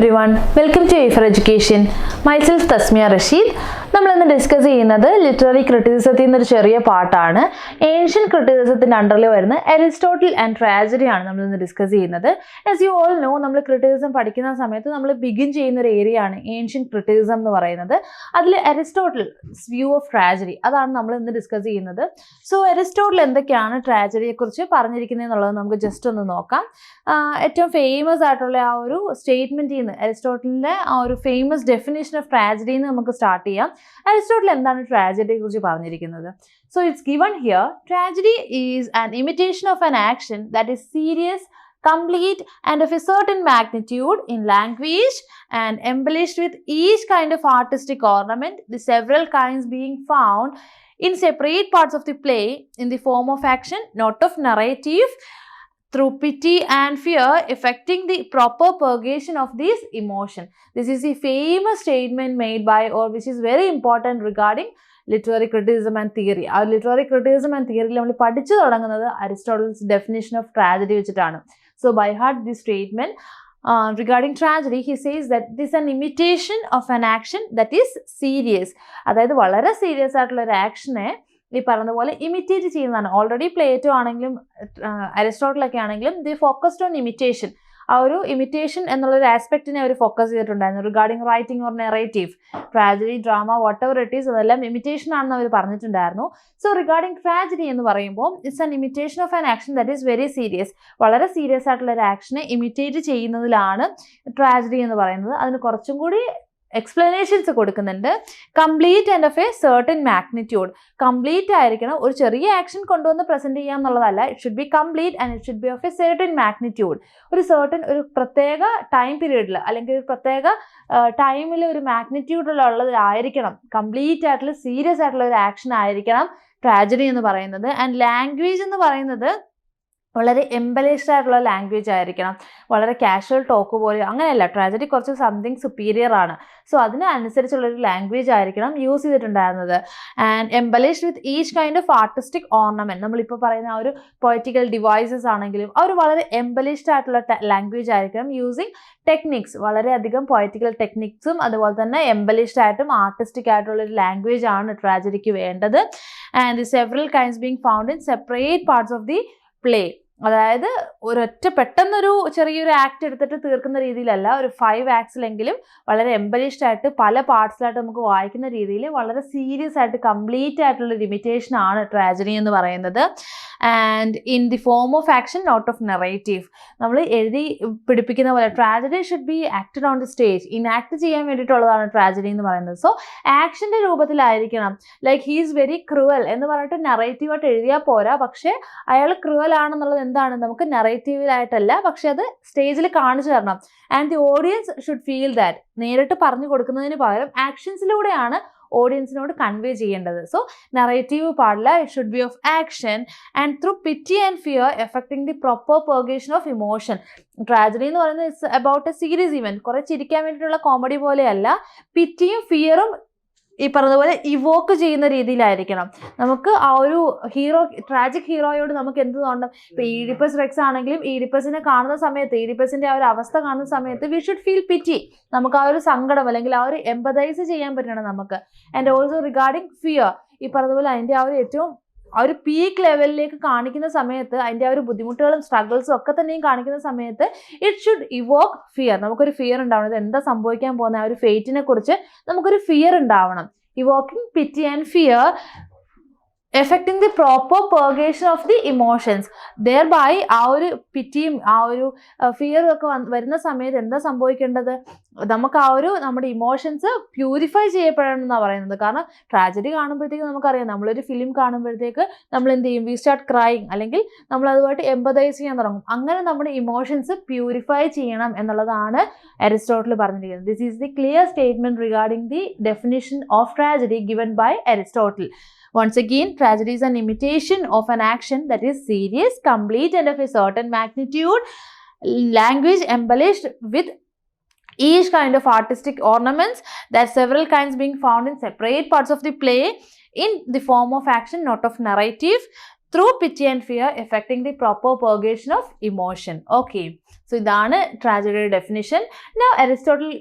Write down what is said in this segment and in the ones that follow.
Hello everyone, welcome to A for Education. Myself Tasmia Rashid. നമ്മൾ ഇന്ന് discuss ചെയ്യുന്നത് literary ക്രിറ്റിസത്തിൽ നിന്നൊരു ചെറിയ പാട്ടാണ് ഏഷ്യൻ ക്രിറ്റിസത്തിൻ്റെ അണ്ടറിൽ വരുന്ന അരിസ്റ്റോട്ടിൽ ആൻഡ് ട്രാജഡി ആണ് നമ്മൾ ഇന്ന് ഡിസ്കസ് ചെയ്യുന്നത് ആസ് യു ഓൾ നോ നമ്മൾ ക്രിറ്റിസം പഠിക്കുന്ന സമയത്ത് നമ്മൾ ബിഗിൻ ചെയ്യുന്ന ഒരു ഏരിയ ആണ് ഏഷ്യൻ ക്രിറ്റിസം എന്ന് പറയുന്നത് അതിൽ അരിസ്റ്റോട്ടിൽ വ്യൂ ഓഫ് ട്രാജഡി അതാണ് നമ്മൾ ഇന്ന് ഡിസ്കസ് ചെയ്യുന്നത് സോ അരിസ്റ്റോട്ടിൽ എന്തൊക്കെയാണ് ട്രാജഡിയെക്കുറിച്ച് പറഞ്ഞിരിക്കുന്നത് എന്നുള്ളത് നമുക്ക് ജസ്റ്റ് ഒന്ന് നോക്കാം ഏറ്റവും ഫേമസ് ആയിട്ടുള്ള ആ ഒരു സ്റ്റേറ്റ്മെൻറ്റിൽ നിന്ന് അരിസ്റ്റോട്ടിലിൻ്റെ ആ ഒരു ഫേമസ് ഡെഫിനേഷൻ ഓഫ് ട്രാജഡി എന്ന് നമുക്ക് സ്റ്റാർട്ട് ചെയ്യാം അരിസ്റ്റോട്ടിൽ എന്താണ് ട്രാജഡിയെ കുറിച്ച് പറഞ്ഞിരിക്കുന്നത് so it's given here tragedy is an imitation of an action that is serious complete and of a certain magnitude in language and embellished with each kind of artistic ornament the several kinds being found in separate parts of the play in the form of action not of narrative through pity and fear affecting the proper purgation of these emotion. This is a famous statement made by or which is very important regarding literary criticism and theory. Our literary criticism and theory we only particular Aristotle's definition of tragedy which it So by heart this statement uh, regarding tragedy, he says that this is an imitation of an action that is serious. That is, very serious action. Eh? ഈ പറഞ്ഞ പോലെ imitate ചെയ്യുന്നതാണ് already Plato ആണെങ്കിലും അരിസ്റ്റോട്ടിലൊക്കെ ആണെങ്കിലും the focused on imitation ആ ഒരു imitation എന്നുള്ളൊരു ആസ്പെക്റ്റിനെ അവർ ഫോക്കസ് ചെയ്തിട്ടുണ്ടായിരുന്നു regarding writing or narrative tragedy drama whatever it is അതെല്ലാം ഇമിറ്റേഷൻ ആണെന്ന് അവർ പറഞ്ഞിട്ടുണ്ടായിരുന്നു സോ റിഗാർഡിംഗ് ട്രാജഡി എന്ന് പറയുമ്പോൾ it's an imitation of an action that is very serious വളരെ സീരിയസ് ആയിട്ടുള്ള ഒരു ആക്ഷനെ ഇമിറ്റേറ്റ് ചെയ്യുന്നതിലാണ് ട്രാജഡി എന്ന് പറയുന്നത് അതിന് കുറച്ചും കൂടി എക്സ്പ്ലനേഷൻസ് കൊടുക്കുന്നുണ്ട് complete and of a certain magnitude complete ആയിരിക്കണം ഒരു ചെറിയ ആക്ഷൻ കൊണ്ടുവന്ന് പ്രസന്റ് ചെയ്യുക എന്നുള്ളതല്ല it should be complete and it should be of a certain magnitude ഒരു സെർട്ടൻ ഒരു പ്രത്യേക ടൈം പീരീഡിൽ അല്ലെങ്കിൽ ഒരു പ്രത്യേക ടൈമിൽ ഒരു മാഗ്നിറ്റ്യൂഡിലുള്ളതായിരിക്കണം കംപ്ലീറ്റ് ആയിട്ടുള്ള സീരിയസ് ആയിട്ടുള്ള ഒരു ആക്ഷൻ ആയിരിക്കണം ട്രാജഡി എന്ന് പറയുന്നത് ആൻഡ് ലാംഗ്വേജ് എന്ന് പറയുന്നത് വളരെ എംബലേഷ്ഡ് ആയിട്ടുള്ള ലാംഗ്വേജ് ആയിരിക്കണം വളരെ കാഷ്വൽ ടോക്ക് പോലെ അങ്ങനെയല്ല ട്രാജഡി കുറച്ച് സംതിങ് സുപ്പീരിയർ ആണ് സോ അതിനനുസരിച്ചുള്ളൊരു ലാംഗ്വേജ് ആയിരിക്കണം യൂസ് ചെയ്തിട്ടുണ്ടായിരുന്നത് and embellished with each kind of artistic ornament നമ്മളിപ്പോൾ പറയുന്ന ആ ഒരു പൊളിറ്റിക്കൽ ഡിവൈസസ് ആണെങ്കിലും അവർ വളരെ എംബലേഷ്ഡ് ആയിട്ടുള്ള ലാംഗ്വേജ് ആയിരിക്കണം യൂസിങ് ടെക്നിക്സ് വളരെയധികം പൊയറ്റിക്കൽ ടെക്നിക്സും അതുപോലെ തന്നെ എംബലിഷ്ഡ് ആയിട്ടും ആർട്ടിസ്റ്റിക് ആയിട്ടുള്ള ഒരു ലാംഗ്വേജ് ആണ് ട്രാജഡിക്ക് വേണ്ടത് and the several kinds being found in separate parts of the play അതായത് ഒരൊറ്റ പെട്ടെന്നൊരു ചെറിയൊരു ആക്ട് എടുത്തിട്ട് തീർക്കുന്ന രീതിയിലല്ല ഒരു ഫൈവ് ആക്ട്സിലെങ്കിലും വളരെ എംബലിഷ്ഡ് ആയിട്ട് പല പാർട്സിലായിട്ട് നമുക്ക് വായിക്കുന്ന രീതിയിൽ വളരെ സീരിയസ് ആയിട്ട് കംപ്ലീറ്റ് ആയിട്ടുള്ള ലിമിറ്റേഷൻ ആണ് ട്രാജഡി എന്ന് പറയുന്നത് and in the form of action not of narrative നമ്മൾ എഴുതി പിടിപ്പിക്കുന്ന പോലെ tragedy should be acted on the stage in act ചെയ്യാൻ വേണ്ടിയിട്ടുള്ളതാണ് ട്രാജഡി എന്ന് പറയുന്നത് സോ ആക്ഷൻ്റെ രൂപത്തിലായിരിക്കണം like he is very cruel എന്ന് പറഞ്ഞിട്ട് നെറേറ്റീവായിട്ട് എഴുതിയാൽ പോരാ പക്ഷേ അയാൾ ക്രൂവൽ ആണെന്നുള്ളത് എന്താണ് നമുക്ക് നറേറ്റീവിലായിട്ടല്ല പക്ഷെ അത് സ്റ്റേജിൽ കാണിച്ചു തരണം and the audience should feel that നേരിട്ട് പറഞ്ഞു കൊടുക്കുന്നതിന് പകരം ആക്ഷൻസിലൂടെയാണ് ഓഡിയൻസിനോട് കൺവേ ചെയ്യേണ്ടത് സോ നറേറ്റീവ് പാടില്ല it should be of action and through pity and fear effecting the proper purgation of emotion tragedy എന്ന് പറയുന്നത് it's about a series event കുറേ ചിരിക്കാൻ വേണ്ടിയിട്ടുള്ള കോമഡി പോലെയല്ല പിറ്റിയും ഫിയറും ഈ പറഞ്ഞതുപോലെ ഇവോക്ക് ചെയ്യുന്ന രീതിയിലായിരിക്കണം നമുക്ക് ആ ഒരു ഹീറോ ട്രാജിക് ഹീറോയോട് നമുക്ക് എന്ത് തോന്നണം ഇപ്പൊ ഈഡിപ്പസ് റെക്സ് ആണെങ്കിലും ഈഡിപ്പസിനെ കാണുന്ന സമയത്ത് ഈഡിപ്പസിന്റെ ആ ഒരു അവസ്ഥ കാണുന്ന സമയത്ത് വി ഷുഡ് ഫീൽ പിറ്റി നമുക്ക് ആ ഒരു സങ്കടം അല്ലെങ്കിൽ ആ ഒരു എമ്പതൈസ് ചെയ്യാൻ പറ്റണം നമുക്ക് ആൻഡ് ഓൾസോ റിഗാർഡിങ് ഫിയർ ഈ പറഞ്ഞതുപോലെ അതിന്റെ ആ ഒരു ഏറ്റവും ആ ഒരു പീക്ക് ലെവലിലേക്ക് കാണിക്കുന്ന സമയത്ത് അതിൻ്റെ ആ ഒരു ബുദ്ധിമുട്ടുകളും സ്ട്രഗിൾസും ഒക്കെ തന്നെയും കാണിക്കുന്ന സമയത്ത് ഇറ്റ് ഷുഡ് ഇവോക്ക് ഫിയർ നമുക്കൊരു ഫിയർ ഉണ്ടാവണം ഇത് എന്താ സംഭവിക്കാൻ പോകുന്ന ആ ഒരു ഫേറ്റിനെ കുറിച്ച് നമുക്കൊരു ഫിയർ ഉണ്ടാവണം evoking pity and fear effecting the proper purgation of the emotions thereby ആ ഒരു പിറ്റിയും ആ ഒരു ഫിയറും ഒക്കെ വരുന്ന സമയത്ത് എന്താ സംഭവിക്കേണ്ടത് നമുക്ക് ആ ഒരു നമ്മുടെ ഇമോഷൻസ് പ്യൂരിഫൈ ചെയ്യപ്പെടണം എന്നാണ് പറയുന്നത് കാരണം ട്രാജഡി കാണുമ്പോഴത്തേക്ക് നമുക്കറിയാം നമ്മളൊരു ഫിലിം കാണുമ്പോഴത്തേക്ക് നമ്മൾ എന്ത് ചെയ്യും വി സ്റ്റാർട്ട് ക്രൈങ് അല്ലെങ്കിൽ നമ്മൾ അതുമായിട്ട് എമ്പതൈസ് ചെയ്യാൻ തുടങ്ങും അങ്ങനെ നമ്മുടെ ഇമോഷൻസ് പ്യൂരിഫൈ ചെയ്യണം എന്നുള്ളതാണ് അരിസ്റ്റോട്ടിൽ പറഞ്ഞിരിക്കുന്നത് this is the clear statement regarding the definition of tragedy given by Aristotle Once again, tragedy is an imitation of an action that is serious, complete, and of a certain magnitude, language embellished with each kind of artistic ornaments, that several kinds being found in separate parts of the play in the form of action, not of narrative, through pity and fear effecting the proper purgation of emotion okay so ഇതാണ് ട്രാജഡിയുടെ definition now Aristotle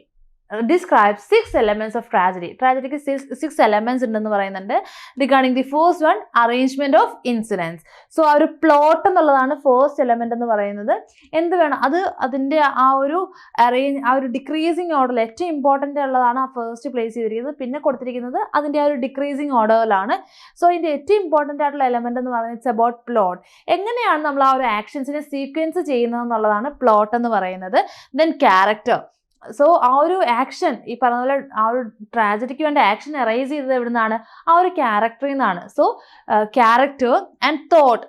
describe six elements of tragedy ട്രാജഡിക്ക് six elements ഉണ്ടെന്ന് പറയുന്നുണ്ട് regarding the first one arrangement of incidents so ആ ഒരു plot എന്നുള്ളതാണ് first element എന്ന് പറയുന്നത് എന്ത് വേണം അത് അതിൻ്റെ ആ ഒരു അറേഞ്ച് ആ ഒരു ഡിക്രീസിങ് ഓർഡറിൽ ഏറ്റവും ഇമ്പോർട്ടൻ്റ് ഉള്ളതാണ് ആ ഫസ്റ്റ് പ്ലേസ് ചെയ്തിരിക്കുന്നത് പിന്നെ കൊടുത്തിരിക്കുന്നത് അതിൻ്റെ ആ ഒരു ഡിക്രീസിങ് ഓർഡറിലാണ് സോ ഇതിൻ്റെ ഏറ്റവും ഇമ്പോർട്ടൻ്റ് ആയിട്ടുള്ള എലമെന്റ് എന്ന് പറയുന്നത് ഇറ്റ്സ് അബൌട്ട് പ്ലോട്ട് എങ്ങനെയാണ് നമ്മൾ ആ ഒരു ആക്ഷൻസിനെ സീക്വൻസ് ചെയ്യുന്നത് എന്നുള്ളതാണ് പ്ലോട്ട് എന്ന് പറയുന്നത് ദെൻ ക്യാരക്ടർ സോ ആ ഒരു ആക്ഷൻ ഈ പറഞ്ഞ പോലെ ആ ഒരു ട്രാജഡിക്ക് വേണ്ട ആക്ഷൻ എറൈസ് ചെയ്തത് എവിടെ നിന്നാണ് ആ ഒരു ക്യാരക്ടറിൽ നിന്നാണ് so character and thought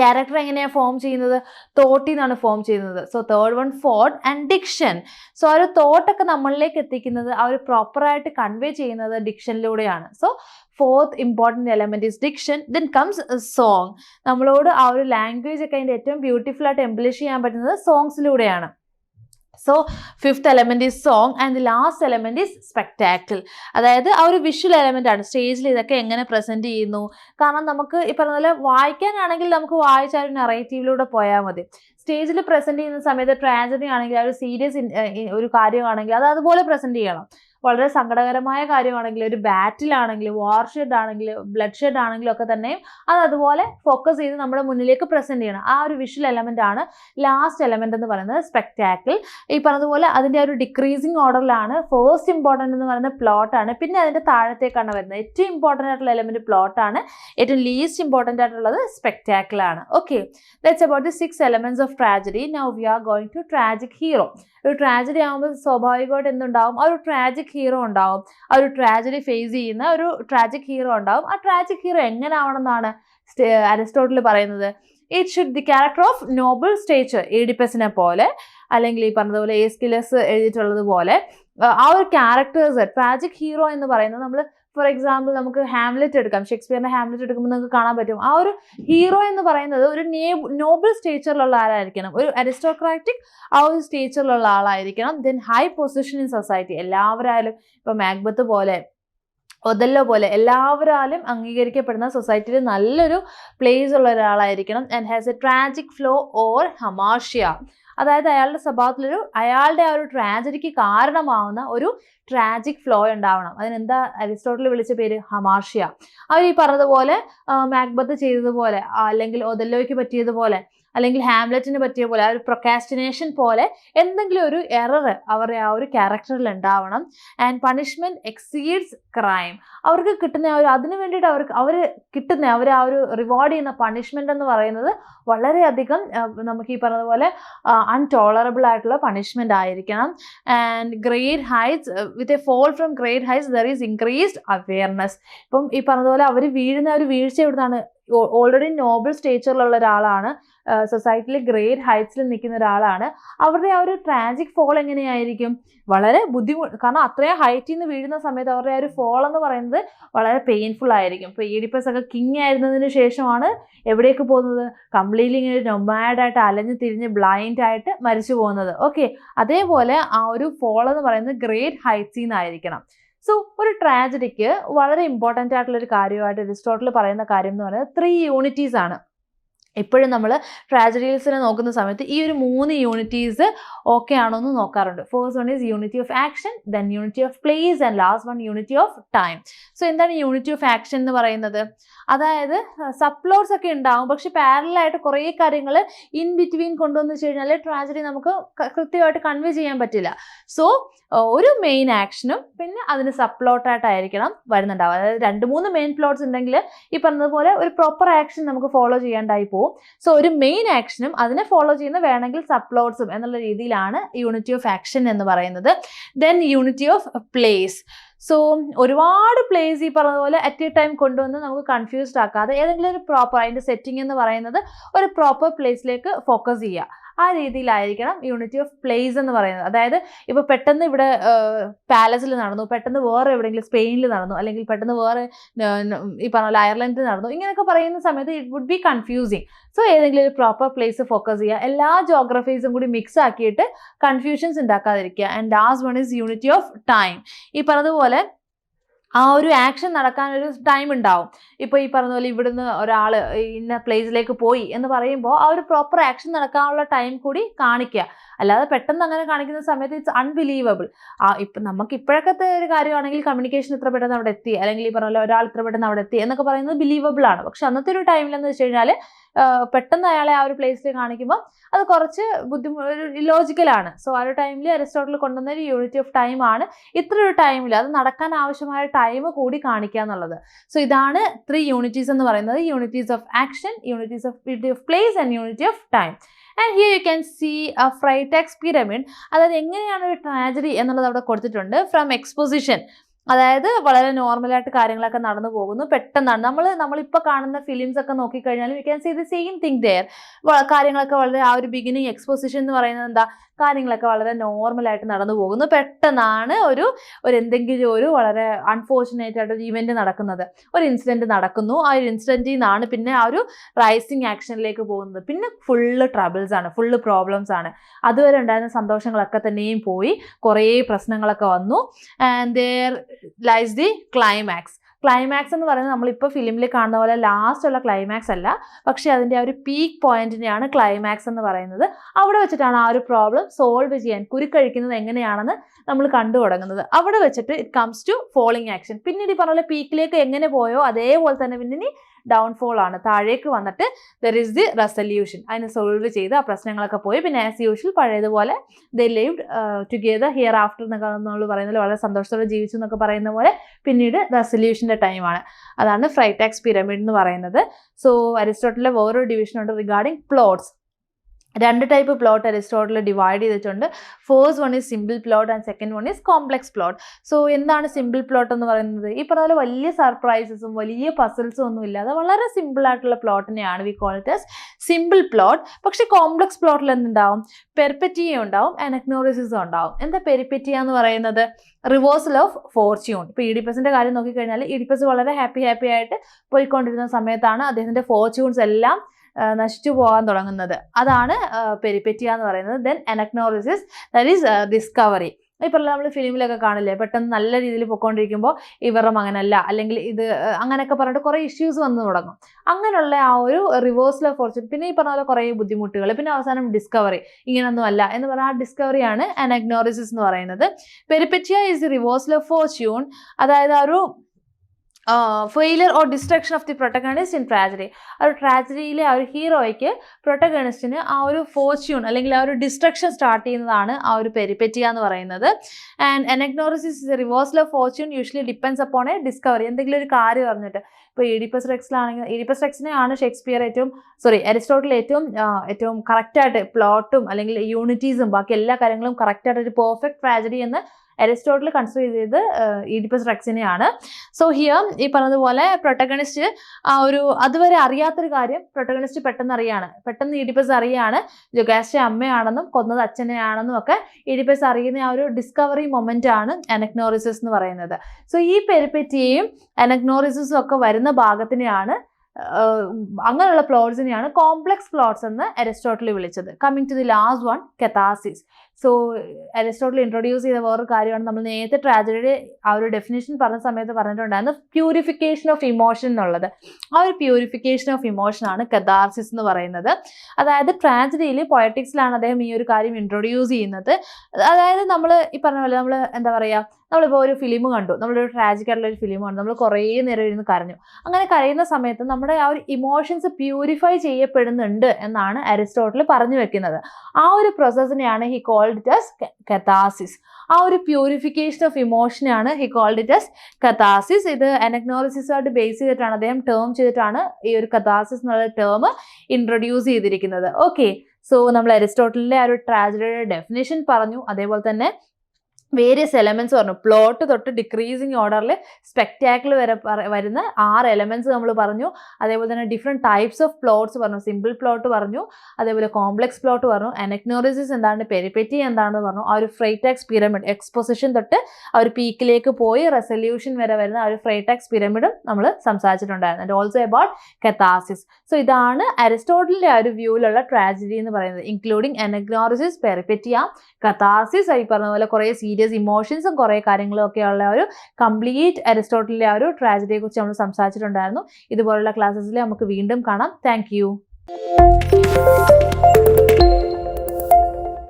character എങ്ങനെയാണ് ഫോം ചെയ്യുന്നത് തോട്ടിൽ നിന്നാണ് ഫോം ചെയ്യുന്നത് so third one thought and diction so ആ ഒരു തോട്ടൊക്കെ നമ്മളിലേക്ക് എത്തിക്കുന്നത് ആ ഒരു പ്രോപ്പറായിട്ട് കൺവേ ചെയ്യുന്നത് ഡിക്ഷനിലൂടെയാണ് so fourth important element is diction then comes song നമ്മളോട് ആ ഒരു ലാംഗ്വേജ് ഒക്കെ അതിൻ്റെ ഏറ്റവും ബ്യൂട്ടിഫുൾ ആയിട്ട് എംബ്ലിഷ് ചെയ്യാൻ പറ്റുന്നത് സോങ്സിലൂടെയാണ് so fifth element is song and last element is spectacle അതായത് ആ ഒരു വിഷ്വൽ എലമെന്റ് ആണ് സ്റ്റേജിൽ ഇതൊക്കെ എങ്ങനെ പ്രസന്റ് ചെയ്യുന്നു കാരണം നമുക്ക് ഈ പറഞ്ഞ പോലെ വായിക്കാനാണെങ്കിൽ നമുക്ക് വായിച്ചാൽ ആ ഒരു നറേറ്റീവിലൂടെ പോയാൽ മതി സ്റ്റേജിൽ പ്രസന്റ് ചെയ്യുന്ന സമയത്ത് ട്രാജഡി ആണെങ്കിൽ ആ ഒരു സീരിയസ് ഒരു കാര്യമാണെങ്കിൽ അത് അതുപോലെ പ്രസന്റ് ചെയ്യണം വളരെ സങ്കടകരമായ കാര്യമാണെങ്കിൽ ഒരു ബാറ്റിലാണെങ്കിൽ വാർ ഷെഡ് ആണെങ്കിൽ ബ്ലഡ് ഷെഡ് ആണെങ്കിലും ഒക്കെ തന്നെയും അത് അതുപോലെ ഫോക്കസ് ചെയ്ത് നമ്മുടെ മുന്നിലേക്ക് പ്രസൻറ്റ് ചെയ്യണം ആ ഒരു വിഷ്വൽ എലമെൻ്റ് ആണ് ലാസ്റ്റ് എലമെൻ്റ് എന്ന് പറയുന്നത് സ്പെക്ടാക്കിൾ ഈ പറഞ്ഞതുപോലെ അതിൻ്റെ ഒരു ഡിക്രീസിങ് ഓർഡറിലാണ് ഫേസ്റ്റ് ഇമ്പോർട്ടൻ്റ് എന്ന് പറയുന്നത് പ്ലോട്ടാണ് പിന്നെ അതിൻ്റെ താഴത്തേക്കാണ് വരുന്നത് ഏറ്റവും ഇമ്പോർട്ടൻ്റ് ആയിട്ടുള്ള എലമെൻറ്റ് പ്ലോട്ടാണ് ഏറ്റവും ലീസ്റ്റ് ഇമ്പോർട്ടൻ്റ് ആയിട്ടുള്ളത് ആണ് okay that's about the six elements of tragedy now we are going to tragic hero ഒരു ട്രാജഡി ആകുമ്പോൾ സ്വാഭാവികമായിട്ട് എന്തുണ്ടാവും ആ ഒരു ട്രാജിക് ഹീറോ ഉണ്ടാവും ആ ഒരു ട്രാജഡി ഫേസ് ചെയ്യുന്ന ഒരു ട്രാജിക് ഹീറോ ഉണ്ടാവും ആ ട്രാജിക് ഹീറോ എങ്ങനെ ആവണമെന്നാണ് അരിസ്റ്റോട്ടിൽ പറയുന്നത് it should the character of noble stature ഈഡിപ്പസിനെ പോലെ അല്ലെങ്കിൽ ഈ പറഞ്ഞതുപോലെ എസ്കിലസ് എഴുതിയിട്ടുള്ളത് പോലെ ആ ഒരു ക്യാരക്ടേഴ്സ് ട്രാജിക് ഹീറോ എന്ന് പറയുന്നത് നമ്മൾ ഫോർ എക്സാമ്പിൾ നമുക്ക് ഹാംലെറ്റ് എടുക്കാം ഷേക്സ്പിയറിന്റെ ഹാംലെറ്റ് എടുക്കുമ്പോൾ നിങ്ങൾക്ക് കാണാൻ പറ്റും ആ ഒരു ഹീറോ എന്ന് പറയുന്നത് ഒരു നോബിൾ സ്റ്റേച്ചറിലുള്ള ആളായിരിക്കണം ഒരു അരിസ്റ്റോക്രാറ്റിക് ആ ഒരു സ്റ്റേച്ചറിലുള്ള ആളായിരിക്കണം then high position in society എല്ലാവരായാലും ഇപ്പൊ മാക്ബത്ത് പോലെ ഒതല്ലോ പോലെ എല്ലാവരാലും അംഗീകരിക്കപ്പെടുന്ന സൊസൈറ്റിയിൽ നല്ലൊരു പ്ലേസ് ഉള്ള ഒരാളായിരിക്കണം and has a tragic flow or ഹമാഷ്യ അതായത് അയാളുടെ സ്വഭാവത്തിലൊരു അയാളുടെ ആ ഒരു ട്രാജഡിക്ക് കാരണമാവുന്ന ഒരു ട്രാജിക് ഫ്ലോ ഉണ്ടാവണം അതിനെന്താ അരിസ്റ്റോട്ടിൽ വിളിച്ച പേര് ഹമാർഷ്യ അവർ ഈ പറഞ്ഞതുപോലെ മാക്ബത്ത് ചെയ്തതുപോലെ അല്ലെങ്കിൽ ഒതല്ലോയ്ക്ക് പറ്റിയതുപോലെ അല്ലെങ്കിൽ ഹാംലെറ്റിന് പറ്റിയ പോലെ ആ ഒരു പ്രൊക്കാസ്റ്റിനേഷൻ പോലെ എന്തെങ്കിലും ഒരു എറർ അവരുടെ ആ ഒരു ക്യാരക്ടറിൽ ഉണ്ടാവണം ആൻഡ് പണിഷ്മെൻറ്റ് എക്സീഡ്സ് ക്രൈം അവർക്ക് കിട്ടുന്ന ആ ഒരു അതിന് വേണ്ടിയിട്ട് അവർക്ക് അവർ കിട്ടുന്ന അവർ ആ ഒരു റിവാർഡ് ചെയ്യുന്ന പണിഷ്മെന്റ് എന്ന് പറയുന്നത് വളരെയധികം നമുക്ക് ഈ പറഞ്ഞതുപോലെ അൺടോളറബിൾ ആയിട്ടുള്ള പണിഷ്മെൻ്റ് ആയിരിക്കണം and great heights with a fall from great heights there is increased awareness ഇപ്പം ഈ പറഞ്ഞതുപോലെ അവർ വീഴുന്ന ഒരു വീഴ്ച എവിടുന്നാണ് ഓൾറെഡി നോബിൾ സ്റ്റേച്ചറിലുള്ള ഒരാളാണ് സൊസൈറ്റിയിൽ ഗ്രേറ്റ് ഹൈറ്റ്സിൽ നിൽക്കുന്ന ഒരാളാണ് അവരുടെ ആ ഒരു ട്രാജിക് ഫോൾ എങ്ങനെയായിരിക്കും വളരെ ബുദ്ധിമുട്ട് കാരണം അത്രയും ഹൈറ്റിൽ നിന്ന് വീഴുന്ന സമയത്ത് അവരുടെ ആ ഒരു ഫോൾ എന്ന് പറയുന്നത് വളരെ പെയിൻഫുൾ ആയിരിക്കും ഇപ്പോൾ ഈഡിപ്പസ് ഒക്കെ കിങ് ആയിരുന്നതിന് ശേഷമാണ് എവിടേക്ക് പോകുന്നത് കംപ്ലീറ്റ്ലി ഇങ്ങനെ ഒരു നൊമാഡായിട്ട് അലഞ്ഞ് തിരിഞ്ഞ് ബ്ലൈൻഡ് ആയിട്ട് മരിച്ചു പോകുന്നത് ഓക്കെ അതേപോലെ ആ ഒരു ഫോൾ എന്ന് പറയുന്നത് ഗ്രേറ്റ് ഹൈറ്റ്സിൽ നിന്നായിരിക്കണം സോ ഒരു ട്രാജഡിക്ക് വളരെ ഇമ്പോർട്ടൻ്റ് ആയിട്ടുള്ള ഒരു കാര്യമായിട്ട് അരിസ്റ്റോട്ടിൽ പറയുന്ന കാര്യം എന്ന് പറയുന്നത് ത്രീ യൂണിറ്റീസ് ആണ് എപ്പോഴും നമ്മൾ ട്രാജഡീസിനെ നോക്കുന്ന സമയത്ത് ഈ ഒരു മൂന്ന് യൂണിറ്റീസ് ഓക്കെ ആണോ എന്ന് നോക്കാറുണ്ട് first one is unity of action then unity of place and last one unity of time so എന്താണ് യൂണിറ്റി ഓഫ് ആക്ഷൻ എന്ന് പറയുന്നത് അതായത് സപ്ലോർസ് ഒക്കെ ഉണ്ടാവും പക്ഷെ പാരലായിട്ട് കുറേ കാര്യങ്ങൾ ഇൻ ബിറ്റ്വീൻ കൊണ്ടുവന്ന് വെച്ച് കഴിഞ്ഞാൽ ട്രാജഡി നമുക്ക് കൃത്യമായിട്ട് കൺവേ ചെയ്യാൻ പറ്റില്ല സോ ഒരു മെയിൻ ആക്ഷനും പിന്നെ അതിന് സപ്ലോട്ടായിട്ടായിരിക്കണം വരുന്നുണ്ടാവുക അതായത് രണ്ട് മൂന്ന് മെയിൻ പ്ലോട്ട്സ് ഉണ്ടെങ്കിൽ ഈ പറഞ്ഞതുപോലെ ഒരു പ്രോപ്പർ ആക്ഷൻ നമുക്ക് ഫോളോ ചെയ്യാണ്ടായി പോകും സോ ഒരു മെയിൻ ആക്ഷനും അതിനെ ഫോളോ ചെയ്യുന്ന വേണമെങ്കിൽ സപ്ലോട്ട്സും എന്നുള്ള രീതിയിലാണ് യൂണിറ്റി ഓഫ് ആക്ഷൻ എന്ന് പറയുന്നത് then unity of place so ഒരുപാട് പ്ലേസ് ഈ പറഞ്ഞ പോലെ അറ്റ് എ ടൈം കൊണ്ടുവന്ന് നമുക്ക് കൺഫ്യൂസ്ഡ് ആക്കാതെ ഏതെങ്കിലും ഒരു പ്രോപ്പർ അതിൻ്റെ സെറ്റിംഗ് എന്ന് പറയുന്നത് ഒരു പ്രോപ്പർ പ്ലേസിലേക്ക് ഫോക്കസ് ചെയ്യുക ആ രീതിയിലായിരിക്കണം യൂണിറ്റി ഓഫ് പ്ലേസ് എന്ന് പറയുന്നത് അതായത് ഇപ്പോൾ പെട്ടെന്ന് ഇവിടെ പാലസിൽ നടന്നു പെട്ടെന്ന് വേറെ എവിടെയെങ്കിലും സ്പെയിനിൽ നടന്നു അല്ലെങ്കിൽ പെട്ടെന്ന് വേറെ ഈ പറഞ്ഞ അയർലൻഡിൽ നടന്നു ഇങ്ങനെയൊക്കെ പറയുന്ന സമയത്ത് it would be confusing so ഏതെങ്കിലും ഒരു പ്രോപ്പർ പ്ലേസ് ഫോക്കസ് ചെയ്യുക എല്ലാ ജോഗ്രഫീസും കൂടി മിക്സ് ആക്കിയിട്ട് confusions ഉണ്ടാക്കാതിരിക്കുക and last one is unity of time ഈ പറഞ്ഞതുപോലെ ആ ഒരു ആക്ഷൻ നടക്കാനൊരു ടൈം ഉണ്ടാവും ഇപ്പോൾ ഈ പറഞ്ഞ പോലെ ഇവിടുന്ന് ഒരാൾ ഇന്ന പ്ലേസിലേക്ക് പോയി എന്ന് പറയുമ്പോൾ ആ ഒരു പ്രോപ്പർ ആക്ഷൻ നടക്കാനുള്ള ടൈം കൂടി കാണിക്കുക അല്ലാതെ പെട്ടെന്ന് അങ്ങനെ കാണിക്കുന്ന സമയത്ത് ഇറ്റ്സ് അൺബിലീവബിൾ ആ ഇപ്പം നമുക്ക് ഇപ്പോഴത്തെ ഒരു കാര്യമാണെങ്കിൽ കമ്മ്യൂണിക്കേഷൻ ഇത്ര പെട്ടെന്ന് അവിടെ എത്തി അല്ലെങ്കിൽ ഈ പറഞ്ഞ പോലെ ഒരാൾ ഇത്ര പെട്ടെന്ന് അവിടെ എത്തി എന്നൊക്കെ പറയുന്നത് ബിലീവബിൾ ആണ് പക്ഷെ അന്നത്തെ ഒരു ടൈമിലെന്ന് വെച്ച് കഴിഞ്ഞാൽ പെട്ടെന്ന് അയാളെ ആ ഒരു പ്ലേസിൽ കാണിക്കുമ്പോൾ അത് കുറച്ച് ബുദ്ധിമുട്ട് ലോജിക്കലാണ് സോ ആ ഒരു ടൈമിൽ അരിസ്റ്റോട്ടിൽ കൊണ്ടുവന്ന ഒരു യൂണിറ്റി ഓഫ് ടൈം ആണ് ഇത്ര ഒരു ടൈമിൽ അത് നടക്കാൻ ആവശ്യമായ ടൈം കൂടി കാണിക്കുക എന്നുള്ളത് സോ ഇതാണ് ത്രീ യൂണിറ്റീസ് എന്ന് പറയുന്നത് unities of action unities of unity of place and unity of time and here you can see a Freytag's pyramid അതായത് എങ്ങനെയാണ് ഒരു ട്രാജഡി എന്നുള്ളത് അവിടെ കൊടുത്തിട്ടുണ്ട് ഫ്രം എക്സ്പോസിഷൻ അതായത് വളരെ നോർമലായിട്ട് കാര്യങ്ങളൊക്കെ നടന്നു പോകുന്നു പെട്ടെന്നാണ് നമ്മൾ നമ്മളിപ്പോൾ കാണുന്ന ഫിലിംസ് ഒക്കെ നോക്കിക്കഴിഞ്ഞാലും we can see the same thing there കാര്യങ്ങളൊക്കെ വളരെ ആ ഒരു ബിഗിനിങ് എക്സ്പോസിഷൻ എന്ന് പറയുന്നത് എന്താ കാര്യങ്ങളൊക്കെ വളരെ നോർമലായിട്ട് നടന്നു പോകുന്നു പെട്ടെന്നാണ് ഒരു ഒരു എന്തെങ്കിലും ഒരു വളരെ അൺഫോർച്ചുനേറ്റ് ആയിട്ട് ഒരു ഇവൻറ്റ് നടക്കുന്നത് ഒരു ഇൻസിഡൻറ്റ് നടക്കുന്നു ആ ഒരു ഇൻസിഡൻറ്റിൽ നിന്നാണ് പിന്നെ ആ ഒരു റൈസിങ് ആക്ഷനിലേക്ക് പോകുന്നത് പിന്നെ ഫുള്ള് ട്രബിൾസ് ആണ് ഫുള്ള് പ്രോബ്ലംസ് ആണ് അതുവരെ ഉണ്ടായിരുന്ന സന്തോഷങ്ങളൊക്കെ തന്നെയും പോയി കുറേ പ്രശ്നങ്ങളൊക്കെ വന്നു and there lies the climax climax എന്ന് പറയുന്നത് നമ്മളിപ്പോൾ ഫിലിമിൽ കാണുന്ന പോലെ ലാസ്റ്റ് ഉള്ള ക്ലൈമാക്സ് അല്ല പക്ഷേ അതിൻ്റെ ആ ഒരു പീക്ക് പോയിന്റിനെയാണ് ക്ലൈമാക്സ് എന്ന് പറയുന്നത് അവിടെ വെച്ചിട്ടാണ് ആ ഒരു പ്രോബ്ലം സോൾവ് ചെയ്യാൻ കുരുക്കഴിക്കുന്നത് എങ്ങനെയാണെന്ന് നമ്മൾ കണ്ടു തുടങ്ങുന്നത് അവിടെ വെച്ചിട്ട് it comes to falling action പിന്നീട് ഈ പറഞ്ഞ പോലെ പീക്കിലേക്ക് എങ്ങനെ പോയോ അതേപോലെ തന്നെ പിന്നെ ഇനി ഡൗൺഫോൾ ആണ് താഴേക്ക് വന്നിട്ട് ദർ ഇസ് ദി റെസൊല്യൂഷൻ അതിനെ സോൾവ് ചെയ്ത് ആ പ്രശ്നങ്ങളൊക്കെ പോയി പിന്നെ ആസ് യൂഷ്വൽ പഴയതുപോലെ they lived together hereafter എന്നൊക്കെ പറയുന്നത് വളരെ സന്തോഷത്തോടെ ജീവിച്ചു എന്നൊക്കെ പറയുന്ന പോലെ പിന്നീട് റെസൊല്യൂഷൻ്റെ ടൈമാണ് അതാണ് ഫ്രൈ ടാക്സ് പിരമിഡ് എന്ന് പറയുന്നത് സോ അരിസ്റ്റോട്ടലിലെ വേറൊരു ഡിവിഷനുണ്ട് റിഗാർഡിംഗ് പ്ലോട്ട്സ് രണ്ട് ടൈപ്പ് പ്ലോട്ട് അരിസ്റ്റോട്ടിൽ ഡിവൈഡ് ചെയ്തിട്ടുണ്ട് first one is simple plot and second one is complex plot so എന്താണ് സിമ്പിൾ പ്ലോട്ട് എന്ന് പറയുന്നത് ഈ പറഞ്ഞ വലിയ സർപ്രൈസസും വലിയ പസിൽസും ഒന്നും ഇല്ലാതെ വളരെ സിമ്പിൾ ആയിട്ടുള്ള പ്ലോട്ടിനെയാണ് we call as simple plot പക്ഷേ കോംപ്ലക്സ് പ്ലോട്ടിൽ എന്തുണ്ടാവും പെർപെറ്റിയ ഉണ്ടാവും അനക്നോറിസിസും ഉണ്ടാവും എന്താ പെരിപ്പറ്റിയ എന്ന് പറയുന്നത് റിവേഴ്സൽ ഓഫ് ഫോർച്യൂൺ ഇപ്പോൾ ഇഡിപ്പസിൻ്റെ കാര്യം നോക്കിക്കഴിഞ്ഞാൽ ഇഡിപ്പസ് e വളരെ ഹാപ്പി ഹാപ്പി ആയിട്ട് പോയിക്കൊണ്ടിരുന്ന സമയത്താണ് അദ്ദേഹത്തിൻ്റെ ഫോർച്യൂൺസ് എല്ലാം നശിച്ചു പോകാൻ തുടങ്ങുന്നത് അതാണ് പെരിപ്പറ്റിയ എന്ന് പറയുന്നത് then anagnorisis that is discovery ഇപ്പം നമ്മൾ ഫിലിമിലൊക്കെ കാണില്ലേ പെട്ടെന്ന് നല്ല രീതിയിൽ പൊയ്ക്കൊണ്ടിരിക്കുമ്പോൾ ഇവരുടെ മകനല്ല അല്ലെങ്കിൽ ഇത് അങ്ങനെയൊക്കെ പറഞ്ഞിട്ട് കുറേ ഇഷ്യൂസ് വന്നു തുടങ്ങും അങ്ങനെയുള്ള ആ ഒരു റിവേഴ്സൽ ഓഫ് പിന്നെ ഈ പറഞ്ഞ പോലെ കുറേ ബുദ്ധിമുട്ടുകൾ പിന്നെ അവസാനം ഡിസ്കവറി ഇങ്ങനൊന്നും അല്ല എന്ന് പറഞ്ഞാൽ ആ ഡിസ്കവറിയാണ് അനഗ്നോറിസിസ് എന്ന് പറയുന്നത് peripeteia is reversal of fortune അതായത് ആ ഒരു failure or destruction of the protagonist in tragedy ആ ഒരു ട്രാജഡിയിലെ ആ ഒരു ഹീറോയ്ക്ക് പ്രൊട്ടഗണിസ്റ്റിന് ആ ഒരു ഫോർച്യൂൺ അല്ലെങ്കിൽ ആ ഒരു ഡിസ്ട്രക്ഷൻ സ്റ്റാർട്ട് ചെയ്യുന്നതാണ് ആ ഒരു പെരിപ്പറ്റിയ എന്ന് പറയുന്നത് and anagnorisis is reversal of fortune usually depends upon a discovery എന്തെങ്കിലും ഒരു കാര്യം പറഞ്ഞിട്ട് ഇപ്പോൾ ഇഡിപ്പസ് റെക്സിലാണെങ്കിൽ ഇഡിപ്പസ് റെക്സിനെയാണ് ഷേക്സ്പിയർ ഏറ്റവും സോറി അരിസ്റ്റോട്ടിൽ ഏറ്റവും ഏറ്റവും കറക്റ്റായിട്ട് പ്ലോട്ടും അല്ലെങ്കിൽ യൂണിറ്റീസും ബാക്കി എല്ലാ കാര്യങ്ങളും കറക്റ്റായിട്ട് ഒരു പെർഫെക്റ്റ് ട്രാജഡി എന്ന് അരിസ്റ്റോട്ടിൽ കൺസിഡർ ചെയ്തത് ഈഡിപ്പസ് റെക്സിനെയാണ് സോ ഹിയർ ഈ പറഞ്ഞതുപോലെ പ്രൊട്ടഗണിസ്റ്റ് ആ ഒരു അതുവരെ അറിയാത്തൊരു കാര്യം പ്രൊട്ടഗണിസ്റ്റ് പെട്ടെന്ന് അറിയാണ് പെട്ടെന്ന് ഈഡിപ്പസ് അറിയാണ് ജുഗാസ്റ്റ അമ്മയാണെന്നും കൊന്നത് അച്ഛനെയാണെന്നും ഒക്കെ ഈഡിപ്പസ് അറിയുന്ന ആ ഒരു ഡിസ്കവറി മൊമെന്റ് ആണ് അനക്നോറിസിസ് എന്ന് പറയുന്നത് സോ ഈ പെരുപ്പറ്റിയെയും അനക്നോറിസിസും ഒക്കെ വരുന്ന ഭാഗത്തിനെയാണ് അങ്ങനെയുള്ള പ്ലോട്ട്സിനെയാണ് കോംപ്ലക്സ് പ്ലോട്ട്സ് എന്ന് അരിസ്റ്റോട്ടിൽ വിളിച്ചത് coming to the last one catharsis so Aristotle introduce ചെയ്ത വേറൊരു കാര്യമാണ് നമ്മൾ നേരത്തെ ട്രാജഡിയുടെ ആ ഒരു ഡെഫിനേഷൻ പറഞ്ഞ സമയത്ത് പറഞ്ഞിട്ടുണ്ടായിരുന്നു പ്യൂരിഫിക്കേഷൻ ഓഫ് ഇമോഷൻ എന്നുള്ളത് ആ ഒരു പ്യൂരിഫിക്കേഷൻ ഓഫ് ആണ് കഥാർസിസ് എന്ന് പറയുന്നത് അതായത് ട്രാജഡിയിൽ പൊയറ്റിക്സിലാണ് അദ്ദേഹം ഈ ഒരു കാര്യം ഇൻട്രൊഡ്യൂസ് ചെയ്യുന്നത് അതായത് നമ്മൾ ഈ പറഞ്ഞ പോലെ നമ്മൾ എന്താ പറയുക നമ്മളിപ്പോൾ ഒരു ഫിലിം കണ്ടു നമ്മളൊരു ട്രാജിക്കായിട്ടുള്ള ഒരു ഫിലിം കണ്ടു നമ്മൾ കുറേ നേരം ഇരുന്ന് കരഞ്ഞു അങ്ങനെ കരയുന്ന സമയത്ത് നമ്മുടെ ആ ഒരു ഇമോഷൻസ് പ്യൂരിഫൈ ചെയ്യപ്പെടുന്നുണ്ട് എന്നാണ് അരിസ്റ്റോട്ടിൽ പറഞ്ഞു വെക്കുന്നത് ആ ഒരു പ്രോസസ്സിനെയാണ് ഹി കോൾഡ് ഇറ്റ് അസ് ആ ഒരു purification of ഇമോഷനാണ് he called it as catharsis ഇത് അനക്നോളജിസായിട്ട് ബേസ് ചെയ്തിട്ടാണ് അദ്ദേഹം ടേം ചെയ്തിട്ടാണ് ഈ ഒരു കഥാസിസ് എന്നുള്ള ടേം ഇൻട്രൊഡ്യൂസ് ചെയ്തിരിക്കുന്നത് ഓക്കെ സോ നമ്മൾ അരിസ്റ്റോട്ടലിൻ്റെ ആ ഒരു ട്രാജഡിയുടെ ഡെഫിനേഷൻ പറഞ്ഞു അതേപോലെ തന്നെ വേരിയസ് എലമെന്റ്സ് പറഞ്ഞു പ്ലോട്ട് തൊട്ട് ഡിക്രീസിങ് ഓർഡറിൽ സ്പെക്ടാക്കിൾ വരെ വരുന്ന ആറ് എലമെന്റ്സ് നമ്മൾ പറഞ്ഞു അതേപോലെ തന്നെ ഡിഫറെൻറ്റ് ടൈപ്സ് ഓഫ് പ്ലോട്ട്സ് പറഞ്ഞു സിമ്പിൾ പ്ലോട്ട് പറഞ്ഞു അതേപോലെ കോംപ്ലക്സ് പ്ലോട്ട് പറഞ്ഞു അനക്നോറിസിസ് എന്താണ് പെരിപെറ്റി എന്താണെന്ന് പറഞ്ഞു ആ ഒരു ഫ്രൈറ്റാക്സ് പിരമിഡ് എക്സ്പൊസിഷൻ തൊട്ട് ആ ഒരു പീക്കിലേക്ക് പോയി റെസൊല്യൂഷൻ വരെ വരുന്ന ആ ഒരു ഫ്രൈറ്റാക്സ് പിരമിഡും നമ്മൾ സംസാരിച്ചിട്ടുണ്ടായിരുന്നു and also about catharsis so ഇതാണ് അരിസ്റ്റോട്ടലിൻ്റെ ആ ഒരു വ്യൂവിലുള്ള ട്രാജഡി എന്ന് പറയുന്നത് ഇൻക്ലൂഡിങ് അനഗ്നോറിസിസ് പെരിപ്പറ്റിയ കത്താസിസ് ഈ പറഞ്ഞ പോലെ കുറേ സീരിയസ് സീരിയസ് ഇമോഷൻസും കുറേ കാര്യങ്ങളും ഒക്കെ ഉള്ള ഒരു കംപ്ലീറ്റ് അരിസ്റ്റോട്ടലിലെ ആ ഒരു ട്രാജഡിയെക്കുറിച്ച് നമ്മൾ സംസാരിച്ചിട്ടുണ്ടായിരുന്നു ഇതുപോലുള്ള ക്ലാസ്സസിൽ നമുക്ക് വീണ്ടും കാണാം താങ്ക് യു